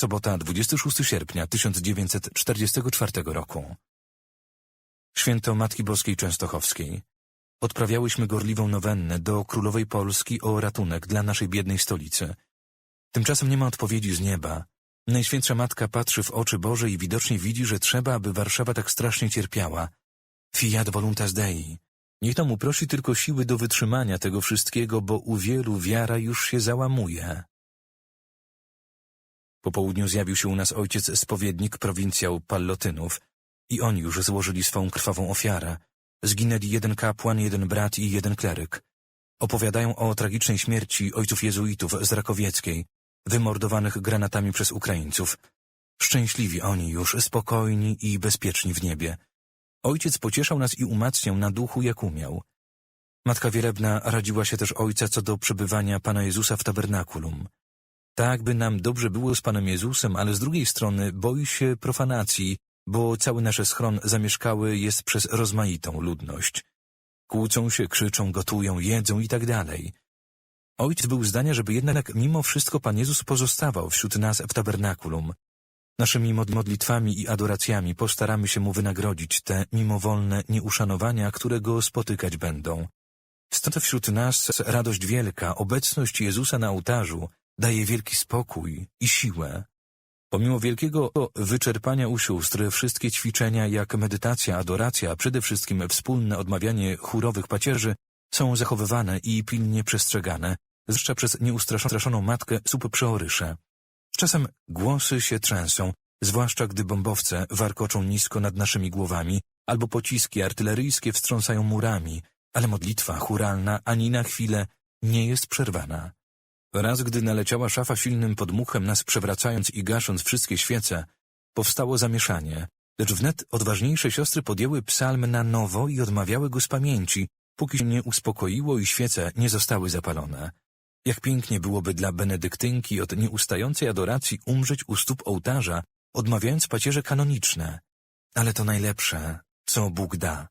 Sobota 26 sierpnia 1944 roku. Święto Matki Boskiej Częstochowskiej. Odprawiałyśmy gorliwą nowennę do Królowej Polski o ratunek dla naszej biednej stolicy. Tymczasem nie ma odpowiedzi z nieba. Najświętsza Matka patrzy w oczy Boże i widocznie widzi, że trzeba, aby Warszawa tak strasznie cierpiała. Fiat voluntas Dei. Niech tam uprosi tylko siły do wytrzymania tego wszystkiego, bo u wielu wiara już się załamuje. Po południu zjawił się u nas ojciec spowiednik prowincjał Pallotynów i oni już złożyli swą krwawą ofiarę. Zginęli jeden kapłan, jeden brat i jeden kleryk. Opowiadają o tragicznej śmierci ojców jezuitów z Rakowieckiej, wymordowanych granatami przez Ukraińców. Szczęśliwi oni już, spokojni i bezpieczni w niebie. Ojciec pocieszał nas i umacniał na duchu, jak umiał. Matka Wielebna radziła się też ojca co do przebywania Pana Jezusa w tabernakulum. Tak by nam dobrze było z Panem Jezusem, ale z drugiej strony boi się profanacji, bo cały nasz schron zamieszkały jest przez rozmaitą ludność. Kłócą się, krzyczą, gotują, jedzą i tak dalej. Ojciec był zdania, żeby jednak mimo wszystko Pan Jezus pozostawał wśród nas w tabernakulum. Naszymi mod- modlitwami i adoracjami postaramy się Mu wynagrodzić te mimowolne nieuszanowania, które Go spotykać będą. Stąd wśród nas radość wielka, obecność Jezusa na ołtarzu daje wielki spokój i siłę. Pomimo wielkiego wyczerpania u sióstr, wszystkie ćwiczenia jak medytacja, adoracja, a przede wszystkim wspólne odmawianie chórowych pacierzy są zachowywane i pilnie przestrzegane, zwłaszcza przez nieustraszoną matkę subprzeoryszę. Czasem głosy się trzęsą, zwłaszcza gdy bombowce warkoczą nisko nad naszymi głowami, albo pociski artyleryjskie wstrząsają murami, ale modlitwa churalna ani na chwilę nie jest przerwana. Raz, gdy naleciała szafa silnym podmuchem, nas przewracając i gasząc wszystkie świece, powstało zamieszanie, lecz wnet odważniejsze siostry podjęły psalm na nowo i odmawiały go z pamięci, póki się nie uspokoiło i świece nie zostały zapalone. Jak pięknie byłoby dla benedyktynki od nieustającej adoracji umrzeć u stóp ołtarza, odmawiając pacierze kanoniczne. Ale to najlepsze, co Bóg da.